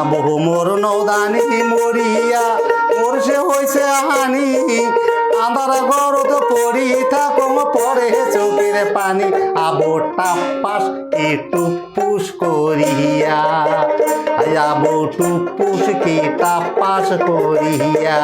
আবহ মোর নৌদানি মরিয়া মোর সে হয়েছে হানি আন্ধার গরত পড়ি থাকো পরে চোখের পানি। আবো টাপাস একটু পুষ করিয়া আবো টুপুস কি টাপাস করিয়া।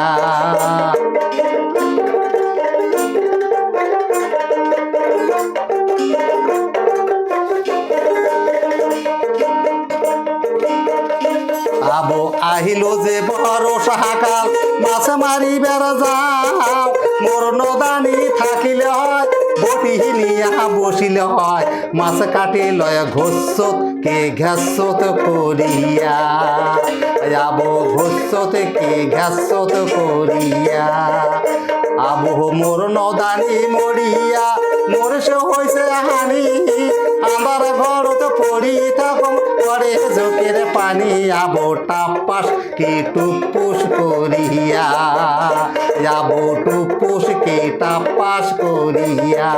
আবো আহিলো যে বড় সাহাকাল মাছ মারি বেড়া যাও মোর নদানি থাকিলে হয় বটি নিয়া বসিলে হয়। মাছ কাটি লয় ঘোষত, কে ঘ্যাসত করিয়া। আবো ঘোষত, কে ঘ্যাসত করিয়া। আবো মোর নদানি মরিয়া মোর সে হানি। আমার পড়ি পরে পানি আবো টাপাস করিয়া। করিয়া।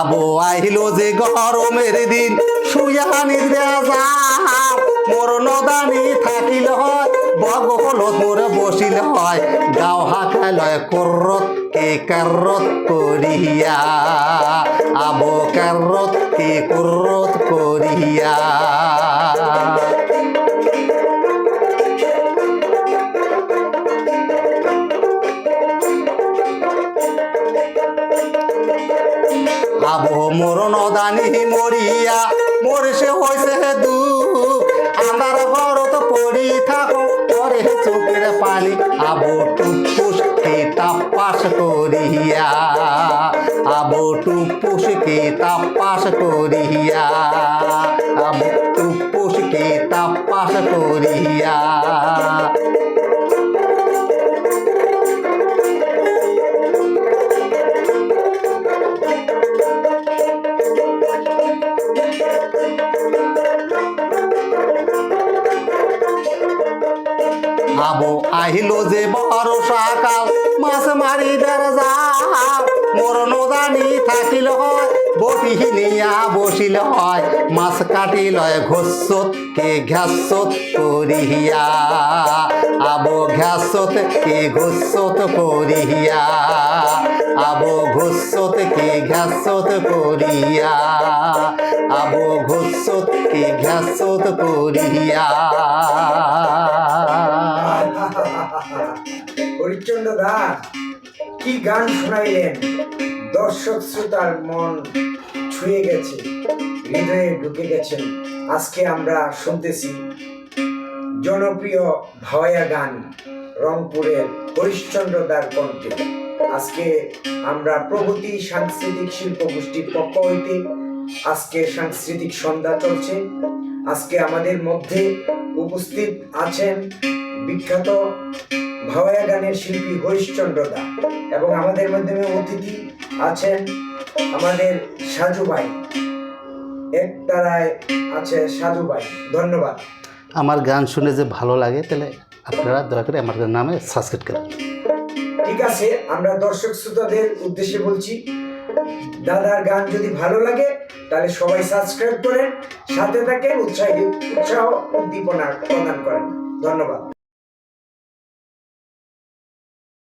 আবো আহিলো যে গরমের দিন নিদ্রা যাও মোর নদানি থাকিল হয় বগলত মোর বসিল হয়। গাও হাখাই লয় করত, কে কারত করিয়া? আব কারত কে করত করিয়া? আবো মোর নদানি মরিয়া মোর সে হইছে দুঃখ আমার ঘরত পড়ি থাকো, পরে চোখের পানি। আবো টুপুস কে তাপাস করিয়া, আবো টুপুস কে তাপাস করিয়া, আবো টুপুস কে তাপাস করিয়া। আবো আহিলো যে বড় সকাল। মাছ মারি বেড়া যাও মোর নদানি থাকিল হয় বটি নিয়া বসিল হয়। মাছ কাটি লয় ঘষত কে ঘ্যাসত করিয়া আবো ঘ্যাসত কে ঘষত করিয়া আবো ঘষত কে ঘ্যাসত করিয়া আবো ঘষত কে ঘ্যাসত করিয়া হরিচন্দ্র দাস কি গান শোনাইলেন? দর্শক শ্রোতার মন ছুঁয়ে গেছে, হৃদয়ে ঢুকে গেছেন। আজকে আমরা শুনতেছি জনপ্রিয় ভাওয়াইয়া গান রংপুরের হরিশ্চন্দ্র দার কণ্ঠে। আজকে আমরা প্রগতি সাংস্কৃতিক শিল্প গোষ্ঠীর পক্ষ হইতে আজকে সাংস্কৃতিক সন্ধ্যা চলছে। আজকে আমাদের মধ্যে উপস্থিত আছেন বিখ্যাত ভাওয়াইয়া গানের শিল্পী হরিশ্চন্দ্র দা। এবং আমাদের মাধ্যমে অতিথি আছেন আমাদের সাজু ভাই। এক তারায় আছে সাজু ভাই। ধন্যবাদ। আমার গান শুনে যে ভালো লাগে তাহলে আপনারা দয়া করে আমার নামে সাবস্ক্রাইব করেন। ঠিক আছে আমরা দর্শক শ্রোতাদের উদ্দেশ্যে বলছি দাদার গান যদি ভালো লাগে তাহলে সবাই সাবস্ক্রাইব করেন সাথে থাকেন উৎসাহ উৎসাহ উদ্দীপনা প্রদান করেন। ধন্যবাদ।